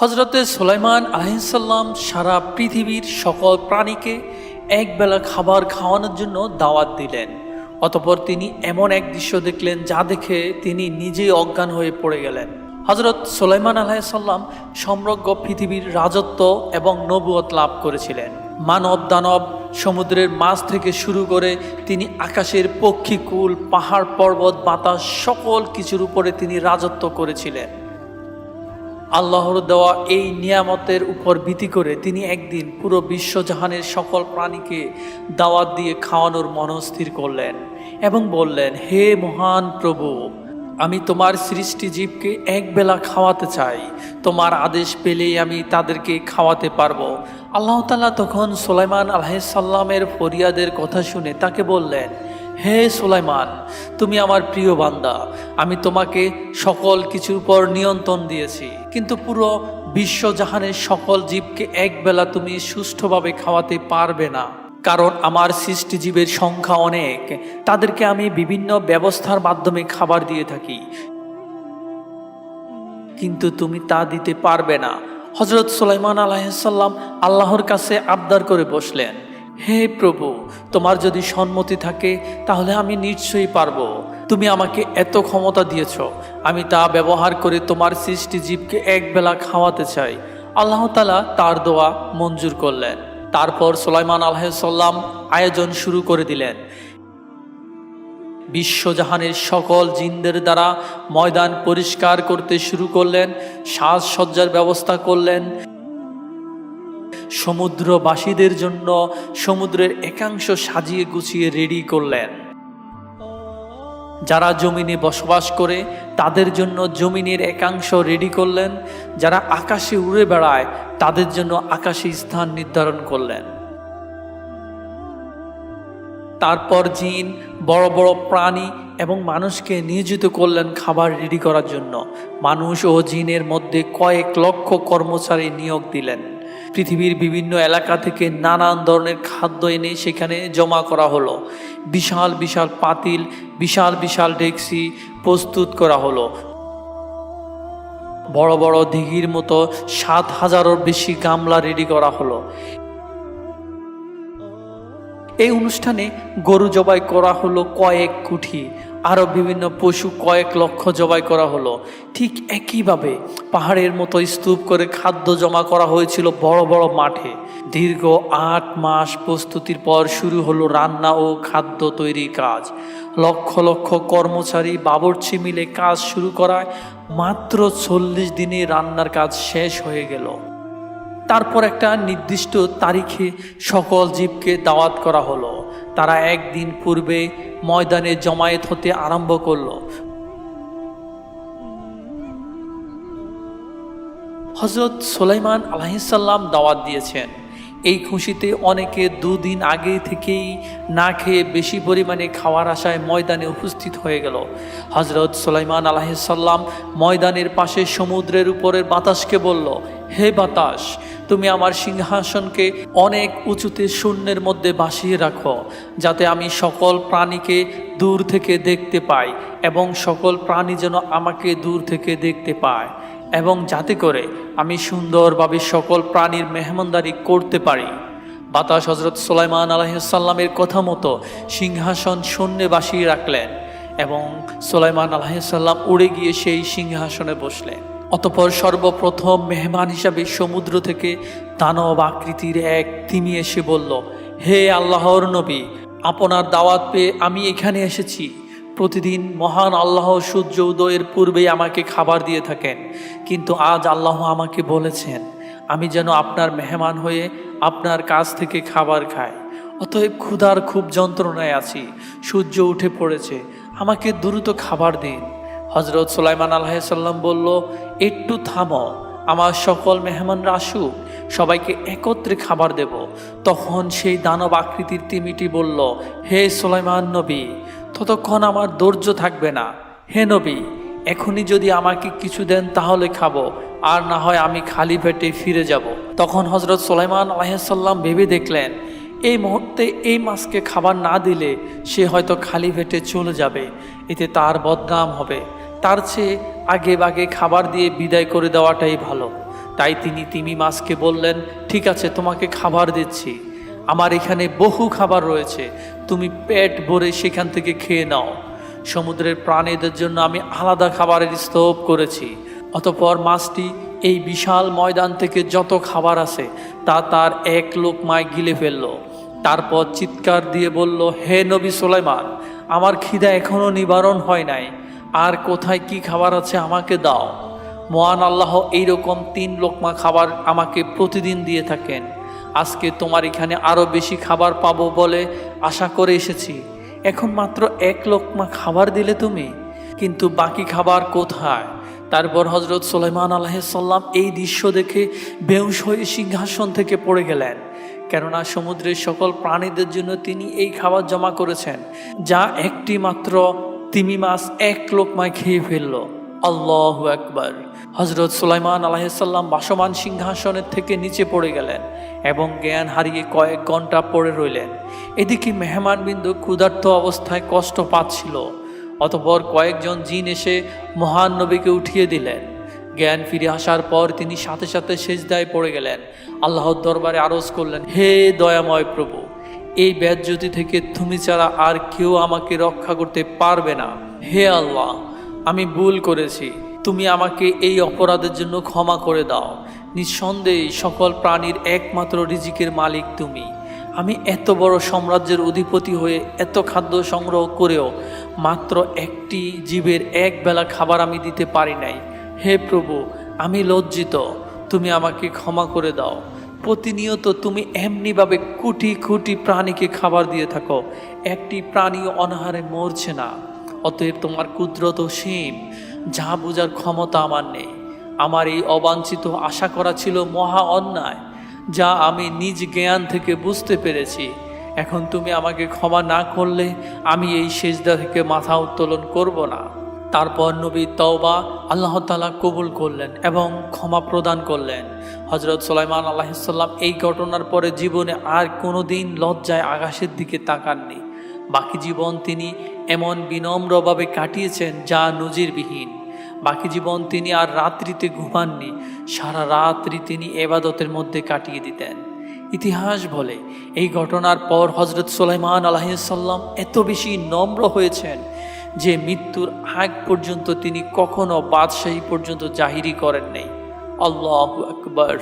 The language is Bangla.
হজরতে সুলাইমান আহিনসাল্লাম সারা পৃথিবীর সকল প্রাণীকে একবেলা খাবার খাওয়ানোর জন্য দাওয়াত দিলেন। অতপর তিনি এমন এক দৃশ্য দেখলেন যা দেখে তিনি নিজেই অজ্ঞান হয়ে পড়ে গেলেন। হজরত সুলাইমান আলাহিসাল্লাম সমগ্র পৃথিবীর রাজত্ব এবং নবুয়ত লাভ করেছিলেন। মানব দানব সমুদ্রের মাছ থেকে শুরু করে তিনি আকাশের পক্ষীকুল পাহাড়, পর্বত, বাতাস সকল কিছুর উপরে তিনি রাজত্ব করেছিলেন। আল্লাহর দেওয়া এই নিয়ামতের উপর ভিত্তি করে তিনি একদিন পুরো বিশ্বজাহানের সকল প্রাণীকে দাওয়াত দিয়ে খাওয়ানোর মনস্থির করলেন এবং বললেন, হে মহান প্রভু, আমি তোমার সৃষ্টি জীবকে একবেলা খাওয়াতে চাই। তোমার আদেশ পেলেই আমি তাদেরকে খাওয়াতে পারব। আল্লাহ তালা তখন সোলাইমান আলাহিসাল্লামের ফরিয়াদের কথা শুনে তাকে বললেন হে সুলাইমান, তুমি আমার প্রিয় বান্দা, আমি তোমাকে সকল কিছুর উপর নিয়ন্ত্রণ দিয়েছি। কিন্তু পুরো বিশ্বজাহানের সকল জীবকে একবেলা তুমি সুষ্ঠুভাবে খাওয়াতে পারবে না। কারণ আমার সৃষ্টিজীবের সংখ্যা অনেক, তাদেরকে আমি বিভিন্ন ব্যবস্থার মাধ্যমে খাবার দিয়ে থাকি। কিন্তু তুমি তা দিতে পারবে না। হজরত সুলাইমান আলাহিসাল্লাম আল্লাহর কাছে আবদার করে বসলেন হে প্রভু, তোমার যদি সম্মতি থাকে, তাহলে আমি নিশ্চয়ই পারব। তুমি আমাকে এত ক্ষমতা দিয়েছ, আমি তা ব্যবহার করে তোমার সৃষ্টি জীবকে একবেলা খাওয়াতে চাই। আল্লাহ তালা তার দোয়া মঞ্জুর করলেন। তারপর সুলাইমান আলাহিসাল্লাম আয়োজন শুরু করে দিলেন। বিশ্বজাহানের সকল জিনদের দ্বারা ময়দান পরিষ্কার করতে শুরু করলেন, সাজসজ্জার ব্যবস্থা করলেন। সমুদ্রবাসীদের জন্য সমুদ্রের একাংশ সাজিয়ে গুছিয়ে রেডি করলেন। যারা জমিনে বসবাস করে, তাদের জন্য জমিনের একাংশ রেডি করলেন। যারা আকাশে উড়ে বেড়ায়, তাদের জন্য আকাশে স্থান নির্ধারণ করলেন। তারপর জিন, বড় বড় প্রাণী এবং মানুষকে নিয়োজিত করলেন খাবার রেডি করার জন্য। মানুষ ও জিনের মধ্যে কয়েক লক্ষ কর্মচারী নিয়োগ দিলেন। পৃথিবীর বিভিন্ন এলাকা থেকে নানান ধরনের খাদ্য এনে সেখানে জমা করা হলো। বিশাল বিশাল পাতিল, বিশাল বিশাল ডেক্সি প্রস্তুত করা হলো। বড় বড় দিঘির মতো সাত হাজারের বেশি গামলা রেডি করা হলো। এই অনুষ্ঠানে গরু জবাই করা হলো কয়েক কুঠি। আরও বিভিন্ন পশু কয়েক লক্ষ জবাই করা হলো। ঠিক একইভাবে পাহাড়ের মতো স্তূপ করে খাদ্য জমা করা হয়েছিল বড় বড় মাঠে। দীর্ঘ আট মাস প্রস্তুতির পর শুরু হলো রান্না ও খাদ্য তৈরির কাজ। লক্ষ লক্ষ কর্মচারী বাবরচি মিলে কাজ শুরু করায় মাত্র চল্লিশ দিনে রান্নার কাজ শেষ হয়ে গেল। তারপর একটা নির্দিষ্ট তারিখে সকল জীবকে দাওয়াত করা হলো। তারা একদিন পূর্বে ময়দানে জমায়েত হতে আরম্ভ করল। হজরত সোলাইমান আলাহিসাল্লাম দাওয়াত দিয়েছেন। এই খুশিতে অনেকে দুদিন আগে থেকেই না খেয়ে বেশি পরিমাণে খাওয়ার আশায় ময়দানে উপস্থিত হয়ে গেল। হজরত সোলাইমান আলাহিসাল্লাম ময়দানের পাশে সমুদ্রের উপরের বাতাসকে বলল, হে বাতাস তুমি আমার সিংহাসনকে অনেক উঁচুতে শূন্যের মধ্যে বাসিয়ে রাখো, যাতে আমি সকল প্রাণীকে দূর থেকে দেখতে পাই এবং সকল প্রাণী যেন আমাকে দূর থেকে দেখতে পায়। এবং যাতে করে আমি সুন্দরভাবে সকল প্রাণীর মেহমানদারি করতে পারি। বাতাস হজরত সোলাইমান আলাহিসাল্লামের কথা মতো সিংহাসন শূন্যে বাসিয়ে রাখলেন এবং সোলাইমান আলাহিসাল্লাম উড়ে গিয়ে সেই সিংহাসনে বসলেন। অতপর সর্বপ্রথম মেহমান হিসাবে সমুদ্র থেকে দানব আকৃতির এক তিমি এসে বলল, হে আল্লাহর নবী, আপনার দাওয়াত পেয়ে আমি এখানে এসেছি। প্রতিদিন মহান আল্লাহ সূর্য উদয়ের পূর্বেই আমাকে খাবার দিয়ে থাকেন, কিন্তু আজ আল্লাহ আমাকে বলেছেন, আমি যেন আপনার মেহমান হয়ে আপনার কাছ থেকে খাবার খাই। অতএব ক্ষুধার খুব যন্ত্রণায় আছি, সূর্য উঠে পড়েছে, আমাকে দ্রুত খাবার দিন। হজরত সুলাইমান আল্লাহাল্লাম বলল, একটু থামো, আমার সকল মেহমানরা আসুক, সবাইকে একত্রে খাবার দেব। তখন সেই দানব আকৃতির তিমিটি বলল, হে সুলাইমান নবী, ততক্ষণ আমার ধৈর্য থাকবে না। হে নবী, এখনই যদি আমাকে কিছু দেন তাহলে খাব, আর না হয় আমি খালি পেটে ফিরে যাব। তখন হজরত সোলাইমান আলাইসাল্লাম ভেবে দেখলেন, এই মুহূর্তে এই মাছকে খাবার না দিলে সে হয়তো খালি পেটে চলে যাবে, এতে তার বদনাম হবে। তার চেয়ে আগে বাগে খাবার দিয়ে বিদায় করে দেওয়াটাই ভালো। তাই তিনি তিমি মাছকে বললেন, ঠিক আছে, তোমাকে খাবার দিচ্ছি। আমার এখানে বহু খাবার রয়েছে। তুমি পেট ভরে সেখান থেকে খেয়ে নাও। সমুদ্রের প্রাণীদের জন্য আমি আলাদা খাবারের স্তূপ করেছি। অতপর মাছটি এই বিশাল ময়দান থেকে যত খাবার আছে, তা তার এক লোক লোকমায় গিলে ফেলল। তারপর চিৎকার দিয়ে বলল, হে নবী সোলাইমান, আমার খিদা এখনও নিবারণ হয় নাই। আর কোথায় কি খাবার আছে আমাকে দাও। মহান আল্লাহ এইরকম তিন লোকমা খাবার আমাকে প্রতিদিন দিয়ে থাকেন। আজকে তোমার এখানে আরও বেশি খাবার পাবো বলে আশা করে এসেছি। এখন মাত্র এক লোকমা খাবার দিলে তুমি, কিন্তু বাকি খাবার কোথায়? তারপর হজরত সোলাইমান আলাহিসাল্লাম এই দৃশ্য দেখে বেউস হয়ে সিংহাসন থেকে পড়ে গেলেন। কেননা সমুদ্রের সকল প্রাণীদের জন্য তিনি এই খাবার জমা করেছেন, যা একটি মাত্র তিমি মাছ এক লোকমায় খেয়ে ফেলল। আল্লাহ একবার হজরত সুলাইমান আলাহিসাল্লাম বাসমান সিংহাসনের থেকে নিচে পড়ে গেলেন এবং জ্ঞান হারিয়ে কয়েক ঘণ্টা পড়ে রইলেন। এদিকে মেহমানবিন্দু ক্ষুধার্ত অবস্থায় কষ্ট পাচ্ছিল। অতপর কয়েকজন জিন এসে মহান নবীকে উঠিয়ে দিলেন। জ্ঞান ফিরে আসার পর তিনি সাথে সাথে সেজদায় পড়ে গেলেন। আল্লাহর দরবারে আরজ করলেন, হে দয়াময় প্রভু এই ব্যাজ্যোতি থেকে তুমি ছাড়া আর কেউ আমাকে রক্ষা করতে পারবে না। হে আল্লাহ, আমি ভুল করেছি। তুমি আমাকে এই অপরাধের জন্য ক্ষমা করে দাও। নিঃসন্দেহে সকল প্রাণীর একমাত্র রিজিকের মালিক তুমি। আমি এত বড় সাম্রাজ্যের অধিপতি হয়ে এত খাদ্য সংগ্রহ করেও মাত্র একটি জীবের এক বেলা খাবার আমি দিতে পারি নাই। হে প্রভু, আমি লজ্জিত। তুমি আমাকে ক্ষমা করে দাও। প্রতিনিয়ত তুমি এমনিভাবে কোটি কোটি প্রাণীকে খাবার দিয়ে থাকো। একটি প্রাণী অনাহারে মরছে না। অতএব তোমার কুদরত সীম, যা বোঝার ক্ষমতা আমার নেই। আমার এই অবাঞ্ছিত আশা করা ছিল মহা অন্যায়, যা আমি নিজ জ্ঞান থেকে বুঝতে পেরেছি। এখন তুমি আমাকে ক্ষমা না করলে আমি এই সেজদা থেকে মাথা উত্তোলন করব না। তারপর নবী তওবা আল্লাহ তালা কবুল করলেন এবং ক্ষমা প্রদান করলেন। হজরত সোলাইমান আল্লাহিসাল্লাম এই ঘটনার পরে জীবনে আর কোনো দিন লজ্জায় আকাশের দিকে তাকাননি। বাকি জীবন তিনি এমন বিনম্রভাবে কাটিয়েছেন যা নজিরবিহীন। বাকি জীবন তিনি আর রাত্রিতে ঘুমাননি, সারা রাত্রি তিনি এবাদতের মধ্যে কাটিয়ে দিতেন। ইতিহাস বলে, এই ঘটনার পর হজরত সোলাইমান আলাহিসাল্লাম এত বেশি নম্র হয়েছেন যে মৃত্যুর আগ পর্যন্ত তিনি কখনো বাদশাহী পর্যন্ত জাহিরি করেন নাই। আল্লাহ আকবর।